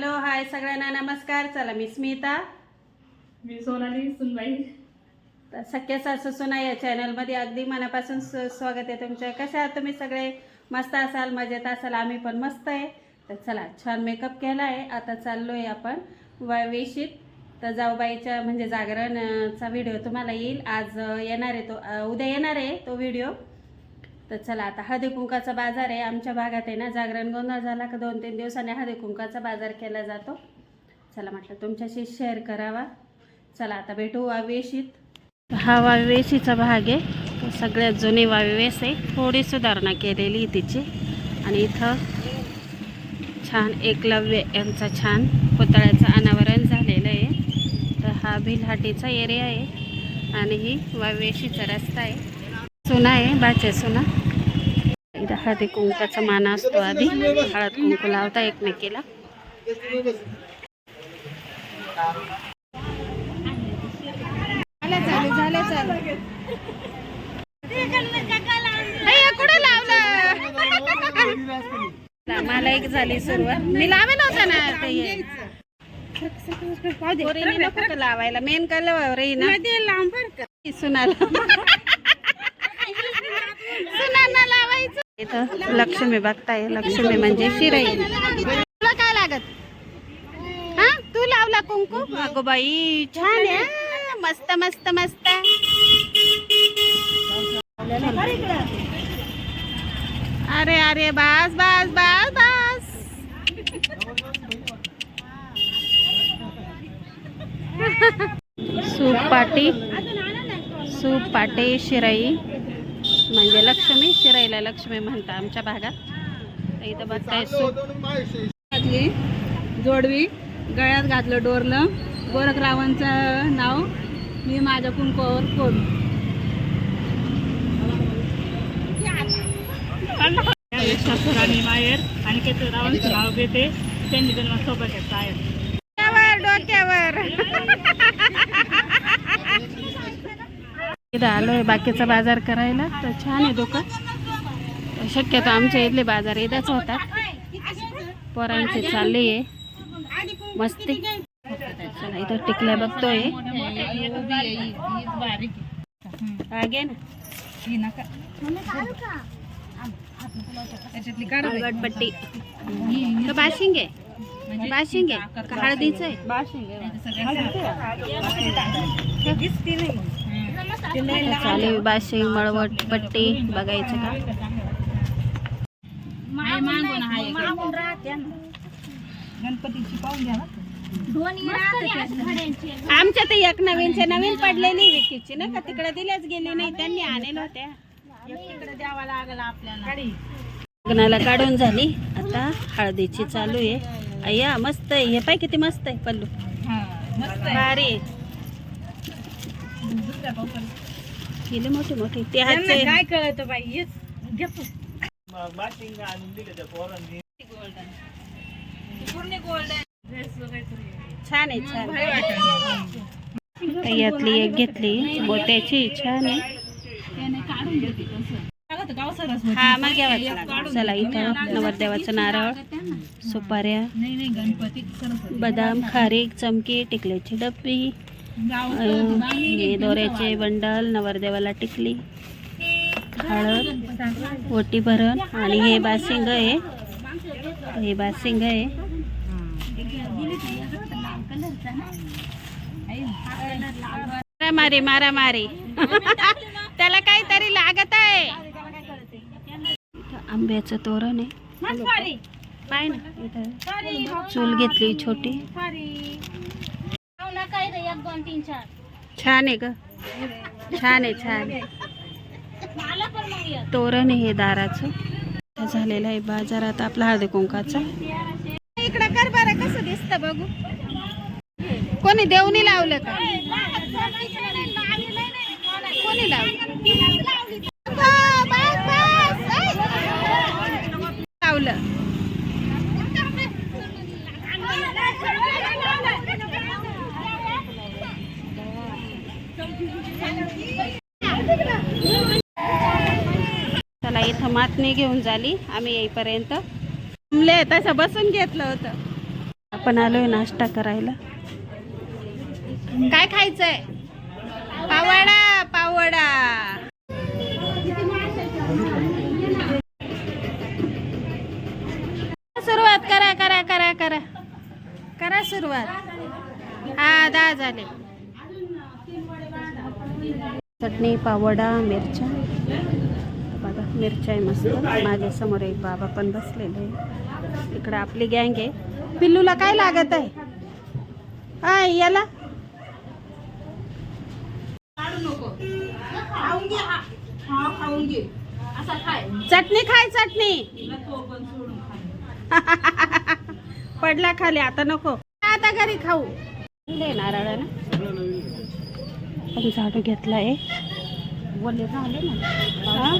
Hello hi सगळ्यांना नमस्कार. चला मी स्मिता. मी सोनाली सुनबाई. तर सख्या सासू सुना या चॅनलमध्ये अगदी मनापासून स्व- स्वागत आहे तुमचं कशा आहात तुम्ही सगळे? मस्त असाल मजेत असाल? आम्ही पण मस्त आहे. तर चला छान मेकअप केला आहे आता चाललो आहे आपण वेशीत तर जाऊबाईच्या म्हणजे जागरणचा व्हिडिओ तुम्हाला येईल. आज येणार आहे तो उद्या येणार आहे तो व्हिडिओ तर चला आता हळदी कुंकाचा बाजार आहे. आमच्या भागात आहे ना जागरण गोंधळ झाला का दोन तीन दिवसांनी हळदी कुंकाचा बाजार केला जातो. चला म्हटलं तुमच्याशी शेअर करावा. चला आता भेटू वावेशीत. हा वावेशीचा भाग आहे. सगळ्यात जुनी वावेस आहे. थोडी सुधारणा केलेली आहे तिची. आणि इथं छान एकलव्य यांचा छान पुतळ्याचं अनावरण झालेलं आहे. तर हा भिलहाटीचा एरिया आहे. आणि ही वावेशीचा रस्ता आहे. सुना आहे बाचे सुना. इथं हळदी कुंकाचा मान असतो आधी. हळद कुंकू लावता एकमेकीला. मला एक झाली सुरुवात. मी लावेल होता ना ते लावायला? मेन कलर रे ना. सुनाला इथं लक्ष्मी बघताय. लक्ष्मी म्हणजे शिराई. तुला काय लागत? हा? तू लावला कुंकू? अगो बाई छान आहे. मस्त मस्त मस्त. अरे अरे बस बस बस बस. सूप पाटी. सूप पाटे शिराई. म्हणजे लक्ष्मी शिराईला लक्ष्मी म्हणता आमच्या भागात. इथं बघताय घातली जोडवी गळ्यात घातलं डोरलं. गोरखरावांचं नाव मी माझ्या कुंकवावर कोण? आणि माहेर आणि केतरावांचं नाव घेते. त्यांनी जन्म सोबत आहेत डोक्यावर. इथं आलोय बाकीचा बाजार करायला तर छान आहे दुकान शक्यतो आमच्या इथले बाजार इथंच होतात पोरांचे चालले आहे मस्ती चला इथं टिकल्या बघतोय आगे ना त्याच्यातली बाशिंग आहे बाशिंग आहे हळदीचं आहे चालू बाशिंग मळवट पट्टी बघायचं का? गणपतीची पाहून घ्या आमच्या ते एक नवीनचे नवीन पडलेली विकीची ना का? तिकडे दिल्याच गेली नाही त्यांनी आणलेल्या होत्या तिकडे द्यावा लागला आपल्याला. लग्नाला काढून झाली. आता हळदीची चालू आहे. अय्या मस्त आहे. हे पाय किती मस्त आहे पल्लू. मस्त भारी. आहे. केले मोठे मोठे. ते हातचे काय कळत बाई? हेच घेतो पूर्ण गोल्डन छान आहे छान. यातली एक घेतली. मोत्याची छान आहे. हा मग घ्यावाच चला इथं नवरदेवाचं नारळ सुपाऱ्या बदाम खारीक चमकी टिकल्याची डब्बी. हे दोऱ्याचे बंडल नवरदेवाला टिकली हळद ओटी भरण आणि हे बासिंग आहे. हे बासिंग आहे. मारामारी मारामारी. त्याला काहीतरी लागत आहे. आंब्याचं तोरण आहे. पाय ना इथं. चूल घेतली छोटी. छान आहे ग छान आहे छान आहे तोरण आहे हे दाराचं इथं झालेलं आहे बाजारात आपला हळदी कुंकाचा इकडं कर बरं कसं दिसतं बघू कोणी देवणी लावलं का कोणी लावलं चला इथं मातणी घेऊन झाली. आम्ही येईपर्यंत. थांबले तसं बसून घेतलं होतं. आपण आलोय नाश्ता करायला. काय खायचंय? पावडा पावडा. सुरुवात करा करा करा करा. करा सुरुवात. हा दहा झाले. चटणी पावडा मिरच्या. बघा मिरच्या आहे मस्त. माझ्यासमोर एक बाबा पण बसलेले. आहे इकडं आपली गँग आहे. पिल्लूला काय लागत आहे? हाय याला? चटणी खाय चटणी. पडला खाली आता नको. आता घरी खाऊ. नारळ ना? पण झाडू घेतलाय. बोलले झाले ना. हा?